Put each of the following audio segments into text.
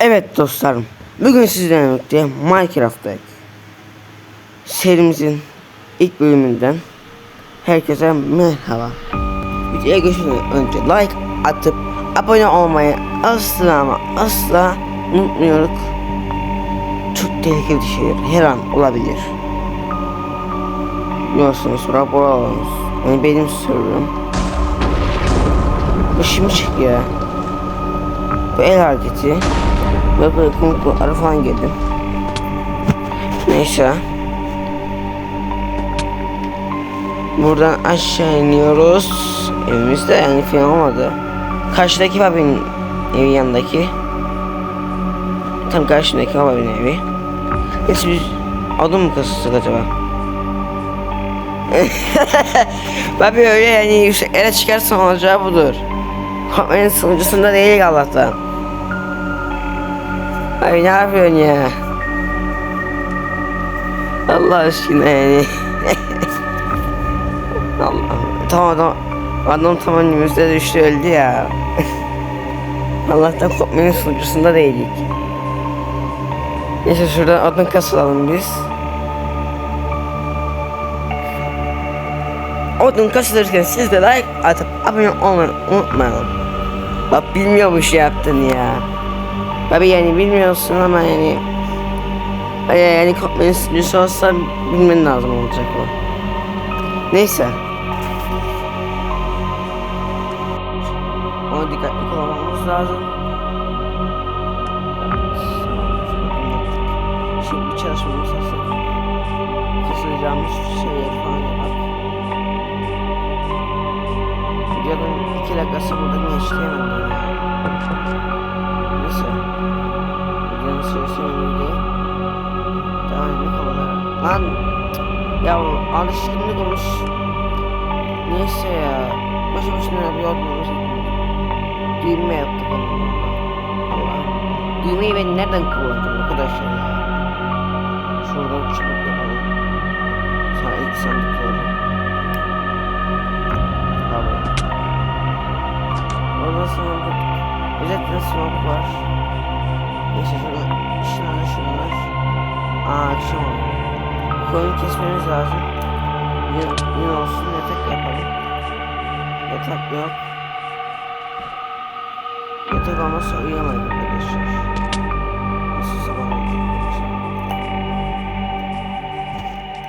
Evet dostlarım. Bugün sizlerle birlikte Minecraft'ta serimizin ilk bölümünden herkese merhaba. Videoya geçmeden önce like atıp abone olmayı asla ama asla unutmuyoruz. Çok tehlikeli şeyler her an olabilir. Biliyorsunuz rapor alanımız. Yani benim sorum. Şimdi çık ya. Bu el hareketi. Ve böyle komutlara falan girdim. Neyse. Buradan aşağı iniyoruz. Evimizde yani falan olmadı. Karşıdaki babinin evi yanındaki. Tam karşındaki babinin evi. Neyse biz adım mı kasılsak acaba? Babi öyle yani yükseklere çıkarsan olacağı budur. Benim sunucusunda değil Allah'tan. Ay ne yapıyorsun ya? Allah aşkına yani. Allah. Tamam adam. Adam tam önümüzde düştü öldü ya. Allah'tan kopmanın sunucusunda değildik. Neyse şuradan adın kasılalım biz. Odun kasılırken siz de like atıp abone olmayı unutmayalım. Bak bilmiyormuş yaptın ya. Tabi yani bilmiyorsun ama yani yani, yani kopmanın sunucusu olsa bilmen lazım olacak o. Neyse. Ona dikkatli kullanmamız lazım. Şimdi bir çalışma masası. Kasılacağımız şeyleri falan yapalım. Videonun iki dakikası burada geçti hemen. Önemli değil. Devam edelim konulara. Lan! Ya alışkınlık olmuş. Neyse ya. Boşu boşuna bir yolculuğumuz Düğme yaptık onunla. Allah. Düğmeyi ben nereden kullanacağım arkadaşlar ya? Şuradan çıkıp yapalım. Sonra ilk sandıkları. Pardon. Orada sandık. Özetle smoke var. Neyse şunlar. Aa akşam oldu. Kesmemiz lazım. Yün, yün olsun yatak yapalım. Yatak yok. Yatak olmazsa uyuyamayız arkadaşlar. Nasıl sabah?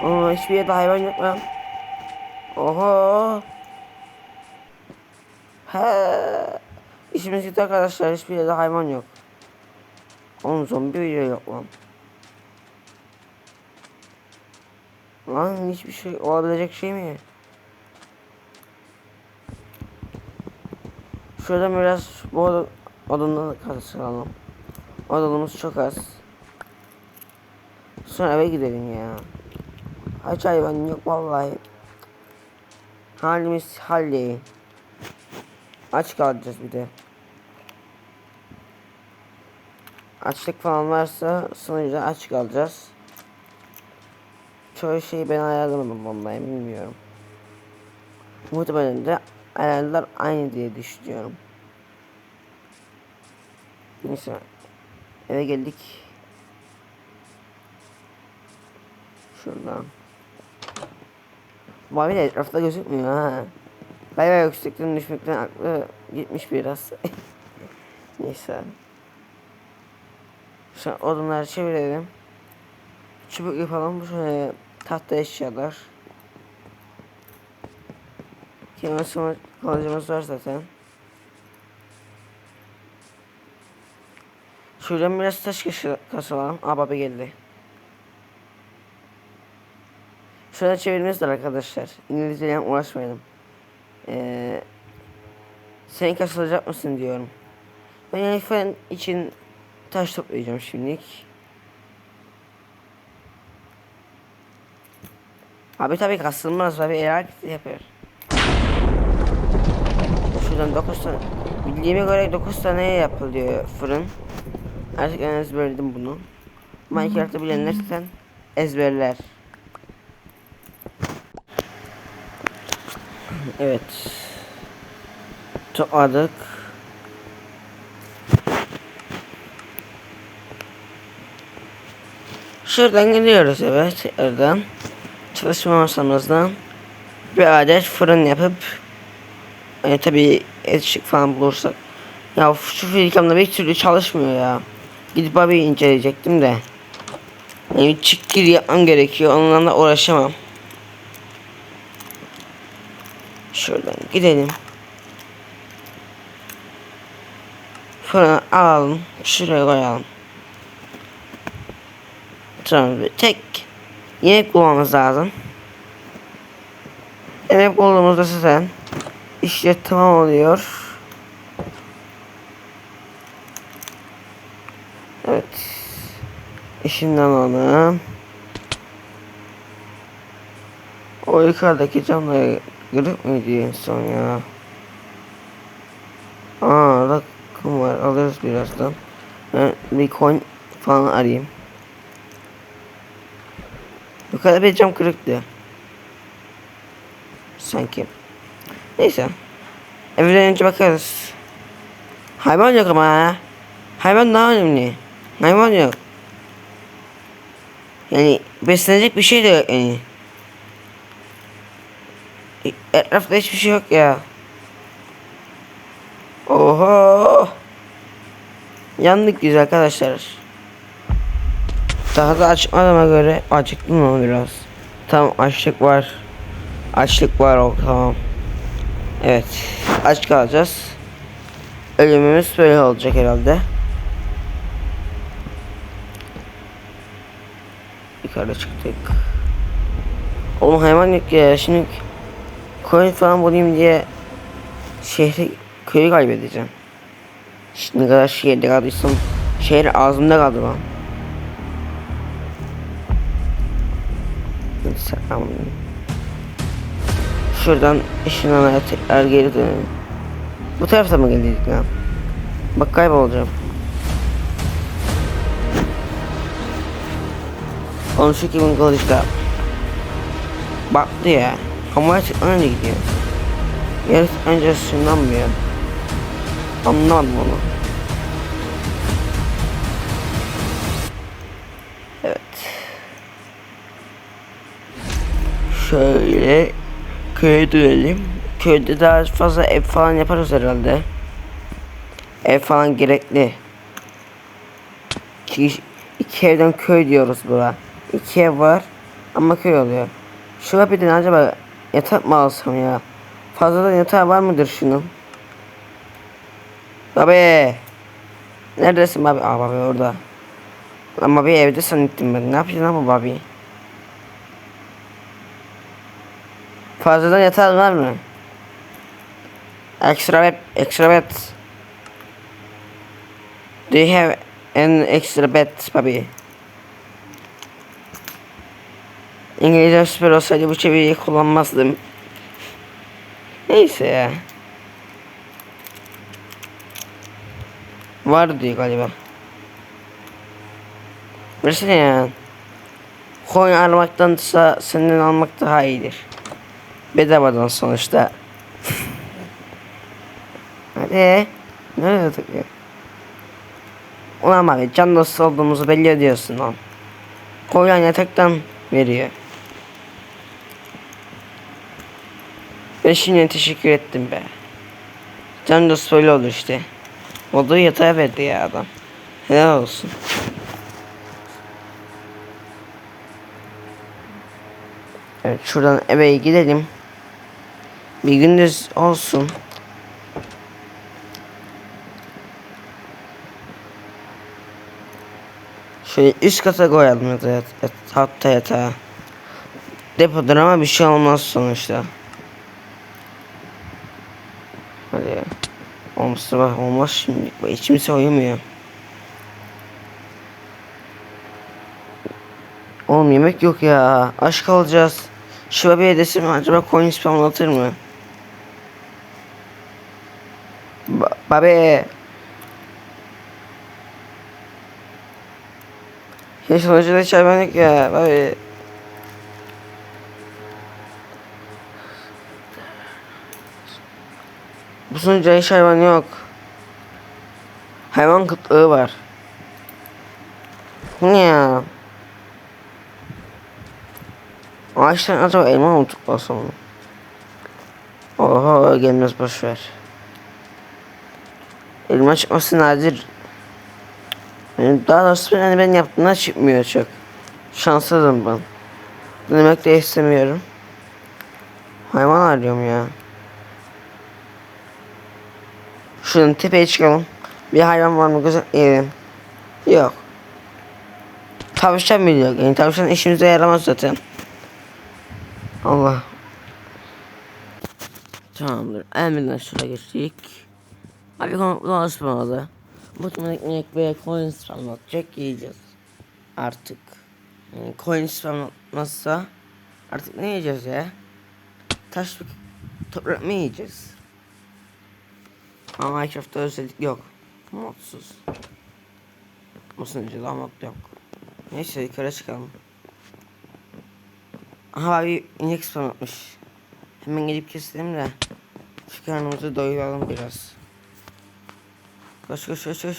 Oo hiçbir yerde hayvan yok lan. Oho. He. İşimiz gitti arkadaşlar. Hiçbir yerde hayvan yok. Oğlum zombi bile yok lan. Lan hiçbir şey olabilecek şey mi? Şurada biraz bu odundan kasılalım. Odunumuz çok az. Sonra eve gidelim ya. Hiç hayvan yok vallahi. Halimiz hal değil. Aç kalacağız bir de. Açlık falan varsa sonuçta aç kalacağız. Çoğu şeyi ben ayarlamadım vallahi bilmiyorum. Muhtemelen de ayarlar aynı diye düşünüyorum. Neyse. Eve geldik. Şuradan. Mavi de etrafta gözükmüyor ha. Bayağı yüksekten düşmekten aklı gitmiş biraz. Neyse. Şu odunları çevirelim. Çubuk yapalım. Bu şöyle tahta eşyalar. Kemal kalıcımız var zaten. Şuradan biraz taş kasalım. Aa baba geldi. Şurada çevirmemiz var arkadaşlar. İngilizceyle uğraşmayalım. Ee, sen kasılacak mısın diyorum. Ben falan için taş toplayacağım şimdilik. Abi tabii kasılmaz abi eğer hareket yapıyor. Şuradan 9 tane bildiğime göre 9 tane yapılıyor fırın. Artık ben ezberledim bunu. Minecraft'ı bilenler zaten ezberler. Evet. Topladık. Şuradan gidiyoruz evet. Oradan. Çalışma masamızdan bir adet fırın yapıp e, tabi ışık falan bulursak. Ya şu filkamda bir türlü çalışmıyor ya. Gidip abi inceleyecektim de. Yani bir çık yapmam gerekiyor. Onunla da uğraşamam. Şuradan gidelim. Fırını alalım. Şuraya koyalım. Tamam tek yemek bulmamız lazım. Yemek bulduğumuzda zaten işte tamam oluyor. Evet. İşinden alalım. O yukarıdaki camları kırık mıydı en son ya? Aa rakım var alırız birazdan. Ben bir coin falan arayayım. Yukarıda bir cam kırıktı. Sanki. Neyse. Evden önce bakarız. Hayvan yok ama ha. Hayvan daha önemli. Hayvan yok. Yani beslenecek bir şey de yok yani. E- Etrafta hiçbir şey yok ya. Oho. Yandık biz arkadaşlar. Daha da açmadığıma göre acıktım ama biraz. Tam açlık var. Açlık var o tamam. Evet. Aç kalacağız. Ölümümüz böyle olacak herhalde. Yukarıda çıktık. Oğlum hayvan yok ya. Şimdi koyun falan bulayım diye şehri köyü kaybedeceğim. Şimdi kadar şehirde kaldıysam şehir ağzımda kaldı lan. Selam. Şuradan işin anaya tekrar geri dönelim. Bu tarafta mı geldik lan? Bak kaybolacağım. Onun şu kimin kılıçta. Baktı ya. Hamaya çıkmanınca gidiyor. Yarısı önce ışınlanmıyor. Anlamadım onu. Şöyle köye dönelim. Köyde daha fazla ev falan yaparız herhalde. Ev falan gerekli. İki, iki evden köy diyoruz buna. İki ev var ama köy oluyor. Şu kapıdan acaba yatak mı alsam ya? Fazladan yatağı var mıdır şunun? Babi. Neredesin babi? Aa babi orada. Ama babi evde sanıyordum ben. Ne yapacaksın ama babi? Fazladan yatağın var mı? Extra bed, extra bed. Do you have an extra bed, baby? İngilizce süper olsaydı bu çeviriyi kullanmazdım. Neyse ya. Var diyor galiba. Versene ya. Coin almaktansa senden almak daha iyidir. Bedavadan sonuçta. Hadi. Nereye tıklıyor? Ulan abi can dostu olduğumuzu belli ediyorsun lan. Koyan yataktan veriyor. Ben şimdi teşekkür ettim be. Can dostu öyle olur işte. Olduğu yatağa verdi ya adam. Helal olsun. Evet şuradan eve gidelim. Bir gündüz olsun. Şöyle üst kata koyalım ya da yat, yat, hatta yatağa. Depodur ama bir şey olmaz sonuçta. Hadi ya. Olmazsa bak olmaz şimdi. Bak içimize uyumuyor. Oğlum yemek yok ya. Aç kalacağız. Şu bir hedesi mi acaba coin spamlatır mı? Ba babe. Sonuçta hiç hayvan yok ya babe. Bu sonuçta hiç hayvan yok. Hayvan kıtlığı var. Bu ne ya? Ağaçtan acaba elma mı tutmasam? Oha gelmez boşver. Elma çıkması nadir. Yani daha doğrusu yani ben yaptığımda çıkmıyor çok. Şanssızım ben. Demek de istemiyorum. Hayvan arıyorum ya. Şuradan tepeye çıkalım. Bir hayvan var mı gözetleyelim. Yok. Tavşan bile yok. Yani tavşan işimize yaramaz zaten. Allah. Tamamdır. Emrinden şuraya geçtik. Abi konuklu ısmarladı. Muhtemelen ekmek ve coin spamlatacak yiyeceğiz. Artık. Yani coin spamlatmazsa artık ne yiyeceğiz ya? Taş toprak mı yiyeceğiz? Ama Minecraft'ta özellik yok. Modsuz. Nasıl önce daha mod yok. Neyse yukarı çıkalım. Aha bir inek spam atmış. Hemen gidip keselim de şu karnımızı doyuralım biraz. Koş koş koş koş.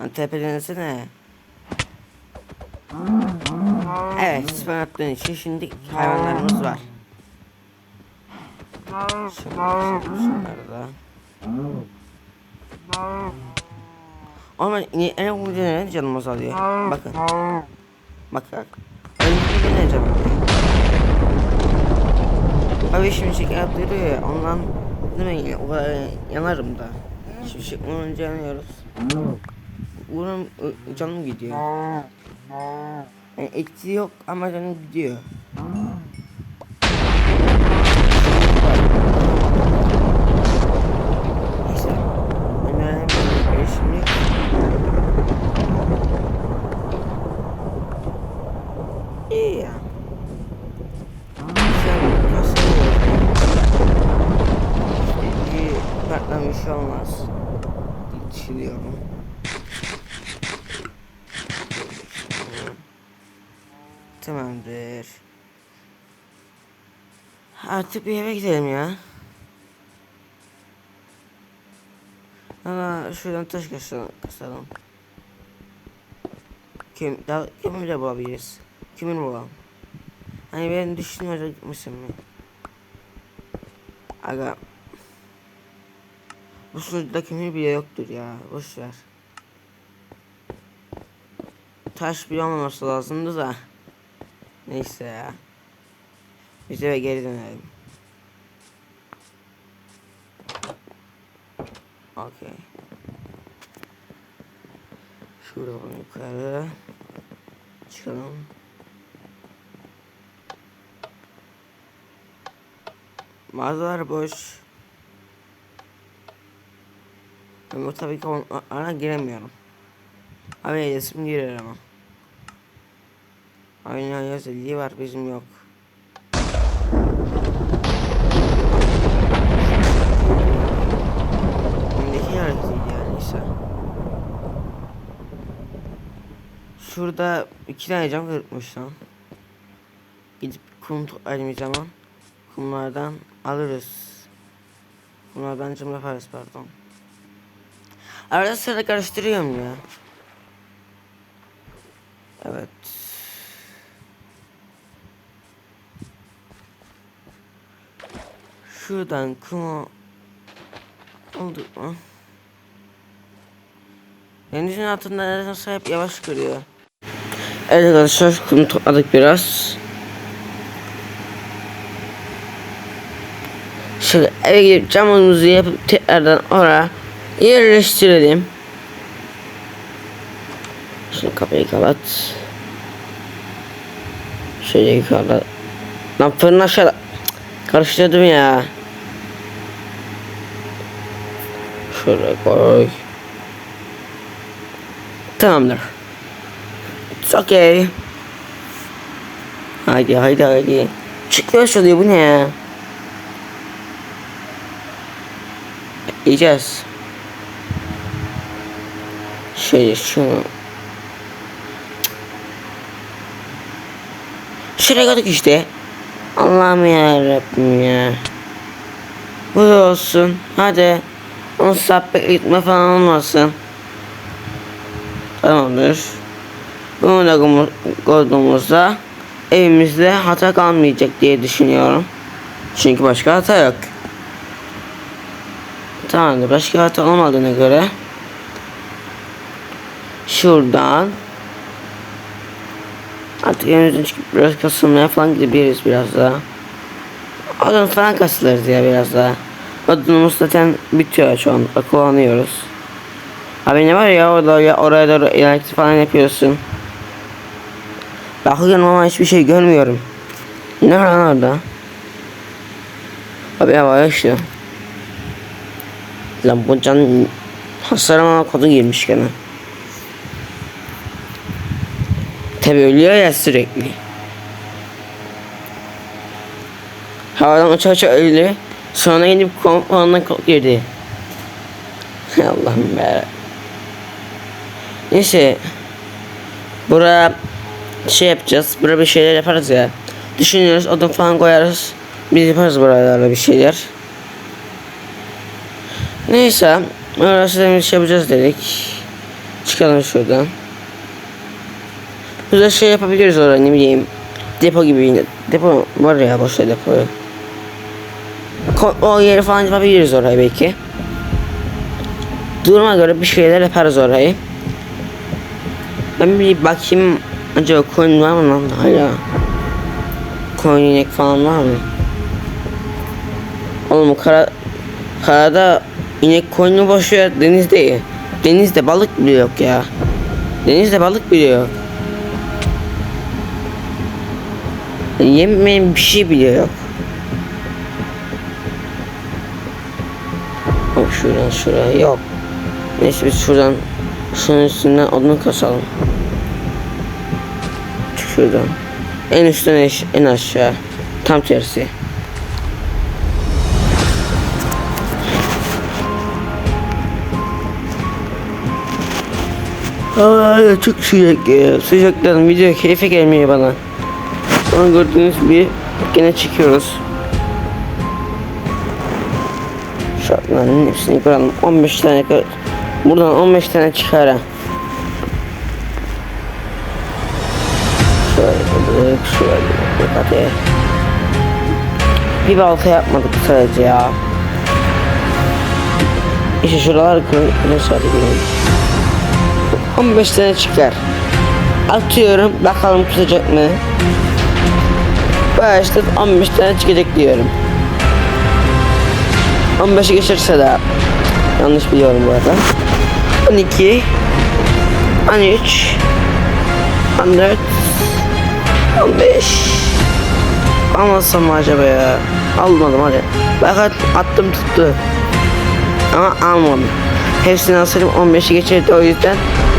Lan tepedenesene. Evet spam attığın için şimdi hayvanlarımız var. Keselim şunları da. Ama en ucu ne canım azalıyor. Bakın. Bak bak. Ucu ne canım Abi şimdi şeker atlıyor ya ondan değil mi o kadar yanarım da. Şimdi şey olunca yanıyoruz. Bunun canım gidiyor. Yani eksiği yok ama canım gidiyor. Neyse. Önemli bir şimdi. İyi ya. Sen nasıl Bir patlamış olmaz. Geçiriyorum. Tamamdır. Artık bir eve gidelim ya. Ama şuradan taş kasalım. Kim, daha, kimi de bulabiliriz. Kimin bulalım? Hani ben düşünmeden gitmişim mi? Aga. Bu sunucuda kimin bile yoktur ya. Boş ver. Taş bile olmaması lazımdı da. Neyse ya. Biz eve geri dönelim. Okey. Şuradan yukarı. Çıkalım. Mağazalar boş. Ama tabii ki ona giremiyorum. Abi resim girer ama. Aynı özelliği var bizim yok. Şurada iki tane cam kırıkmış lan. Gidip kum toplayalım zaman. Kumlardan alırız. Bunlardan cam yaparız pardon. Arada sırada karıştırıyorum ya. Evet. Şuradan kumu olduk mu? Denizin altında nedense hep yavaş kırıyor. Evet arkadaşlar kum topladık biraz. Şöyle eve gidip camımızı yapıp tekrardan oraya yerleştirelim. Şimdi kapıyı kapat. Şöyle yukarıda. Lan fırın aşağıda. Karıştırdım ya. Şöyle koy. Tamamdır. It's okay. Haydi haydi haydi. Çıkıyor oluyor bu ne ya? Yiyeceğiz. Şöyle şunu. Şuraya koyduk işte. Allah'ım ya Rabbim ya. Bu da olsun. Hadi. On saat bekletme falan olmasın. Tamamdır. Bunu da koyduğumuzda evimizde hata kalmayacak diye düşünüyorum. Çünkü başka hata yok. Tamamdır. Başka hata olmadığına göre şuradan artık evimizden çıkıp biraz kasılmaya falan gidebiliriz biraz daha. Odun falan kasılırız ya biraz daha. Odunumuz zaten bitiyor şu an. Kullanıyoruz. Abi ne var ya orada ya oraya doğru ileriki falan yapıyorsun. Bakıyorum ama hiçbir şey görmüyorum. Ne var orada? Abi hava işte. Lan bu can hasarıma kodu girmiş gene. Tabi ölüyor ya sürekli. Havadan uça uça öldü. Sonra gidip komponuna kod girdi. Allah'ım be. Neyse. Buraya şey yapacağız. Buraya bir şeyler yaparız ya. Düşünüyoruz odun falan koyarız. Biz yaparız buralarda bir şeyler. Neyse. Orası da şey yapacağız dedik. Çıkalım şuradan. Güzel şey yapabiliriz oraya ne bileyim. Depo gibi. Depo var ya boş ver depoyu. Ko- o yeri falan yapabiliriz oraya belki. Duruma göre bir şeyler yaparız orayı. Ben bir bakayım acaba koyun var mı lan hala? Koyun inek falan var mı? Oğlum kara, karada inek koyunu boşuyor denizde ya. Denizde balık bile yok ya. Denizde balık bile yok. Yemeyen bir şey bile yok. Bak şuradan şuraya yok. Neyse biz şuradan şunun üstünden odun kasalım. Şuradan. En üstten en aşağı. Tam tersi. Ay çok sıcak ya. Sıcaktan video keyfe gelmiyor bana. Ama gördüğünüz gibi gene çekiyoruz. Şartların hepsini kıralım. 15 tane kır. Buradan 15 tane çıkar. Şöyle hadi. Bir balta yapmadık sadece ya. İşte şuralar kırın. Ne sadece kırın. 15 tane çıkar. Atıyorum bakalım tutacak mı? Başta 15 tane çıkacak diyorum. 15'i geçirse de yanlış biliyorum bu arada. 12 13 14 15 Almasam mı acaba ya? Almadım hadi. Bak at- attım tuttu. Ama almadım. Hepsini alsaydım 15'i geçirdi o yüzden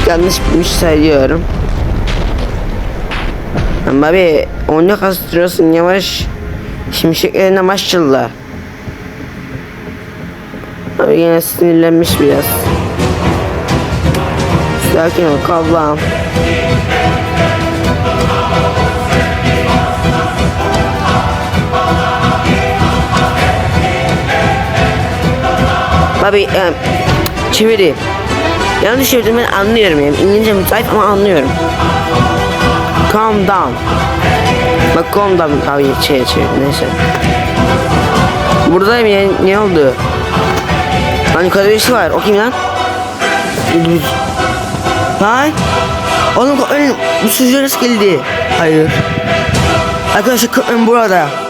yanlış bilmiş sayıyorum. Ama abi onu kastırıyorsun yavaş. Şimşeklerine maşallah. Abi yine sinirlenmiş biraz. Sakin ol kavlam. Abi e, çeviri. Yanlış çevirdim ben anlıyorum yani. İngilizcem zayıf ama anlıyorum. Calm down. Bak calm down abi şey çevir neyse. Buradayım ya ne oldu? Lan yukarıda var. O kim lan? Hay. Oğlum köpek bu nasıl geldi? Hayır. Arkadaşlar köpek burada.